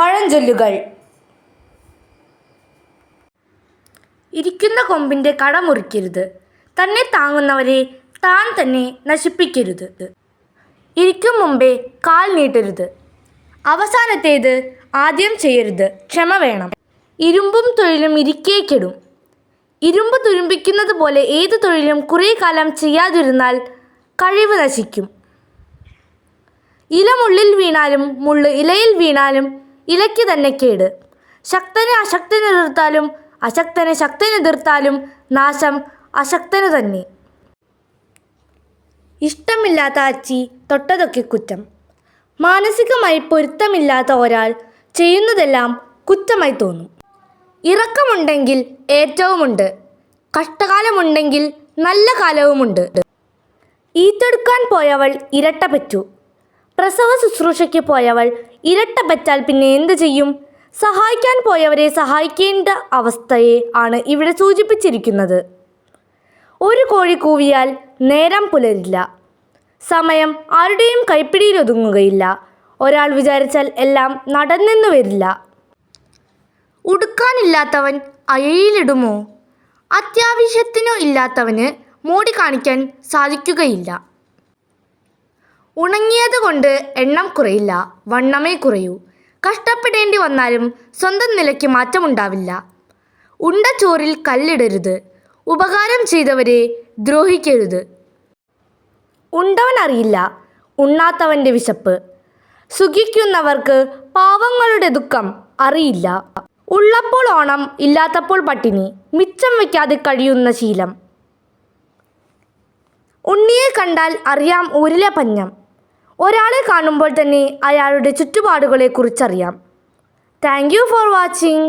പഴഞ്ചൊല്ലുകൾ. ഇരിക്കുന്ന കൊമ്പിന്റെ കട മുറിക്കരുത്. തന്നെ താങ്ങുന്നവരെ താൻ തന്നെ നശിപ്പിക്കരുത്. ഇരിക്കും മുമ്പേ കാൽ നീട്ടരുത്. അവസാനത്തേത് ആദ്യം ചെയ്യരുത്. ക്ഷമ വേണം. ഇരുമ്പും തൊഴിലും ഇരിക്കേക്കിടും ഇരുമ്പ് തുരുമ്പിക്കുന്നത് പോലെ ഏത് തൊഴിലും കുറേ കാലം ചെയ്യാതിരുന്നാൽ കഴിവ് നശിക്കും. ഇല മുള്ളിൽ വീണാലും മുള്ള് ഇലയിൽ വീണാലും ഇലയ്ക്ക് തന്നെ കേട്. ശക്തനെ അശക്തനെ എതിർത്താലും അശക്തനെ ശക്തനെ എതിർത്താലും നാശം അശക്തന് തന്നെ. ഇഷ്ടമില്ലാത്ത അച്ചി തൊട്ടതൊക്കെ കുറ്റം. മാനസികമായി പൊരുത്തമില്ലാത്ത ഒരാൾ ചെയ്യുന്നതെല്ലാം കുറ്റമായി തോന്നും. ഇറക്കമുണ്ടെങ്കിൽ ഏറ്റവുമുണ്ട്. കഷ്ടകാലമുണ്ടെങ്കിൽ നല്ല കാലവുമുണ്ട്. ഈത്തെടുക്കാൻ പോയവൾ ഇരട്ട പെറ്റു പ്രസവ ശുശ്രൂഷയ്ക്ക് പോയവൾ ഇരട്ട പറ്റാൽ പിന്നെ എന്ത് ചെയ്യും? സഹായിക്കാൻ പോയവരെ സഹായിക്കേണ്ട അവസ്ഥയെ ആണ് ഇവിടെ സൂചിപ്പിച്ചിരിക്കുന്നത്. ഒരു കോഴി കൂവിയാൽ നേരം പുലരില്ല. സമയം ആരുടെയും കൈപ്പിടിയിൽ ഒതുങ്ങുകയില്ല. ഒരാൾ വിചാരിച്ചാൽ എല്ലാം നടന്നെന്നു വരില്ല. ഉടുക്കാനില്ലാത്തവൻ അയയിലിടുമോ? അത്യാവശ്യത്തിനോ ഇല്ലാത്തവന് മോടി കാണിക്കാൻ സാധിക്കുകയില്ല. ഉണങ്ങിയത് കൊണ്ട് എണ്ണം കുറയില്ല വണ്ണമേ കുറയൂ. കഷ്ടപ്പെടേണ്ടി വന്നാലും സ്വന്തം നിലയ്ക്ക് മാറ്റമുണ്ടാവില്ല. ഉണ്ട ചോറിൽ കല്ലിടരുത് ഉപകാരം ചെയ്തവരെ ദ്രോഹിക്കരുത്. ഉണ്ടവൻ അറിയില്ല ഉണ്ണാത്തവന്റെ വിശപ്പ്. സുഖിക്കുന്നവർക്ക് പാവങ്ങളുടെ ദുഃഖം അറിയില്ല. ഉള്ളപ്പോൾ ഓണം ഇല്ലാത്തപ്പോൾ പട്ടിണി മിച്ചം വയ്ക്കാതെ കഴിയുന്ന ശീലം. ഉണ്ണിയെ കണ്ടാൽ അറിയാം ഊരിലെ പഞ്ഞം. ഒരാളെ കാണുമ്പോൾ തന്നെ അയാളുടെ ചുറ്റുപാടുകളെ കുറിച്ചറിയാം താങ്ക് യു ഫോർ വാച്ചിങ്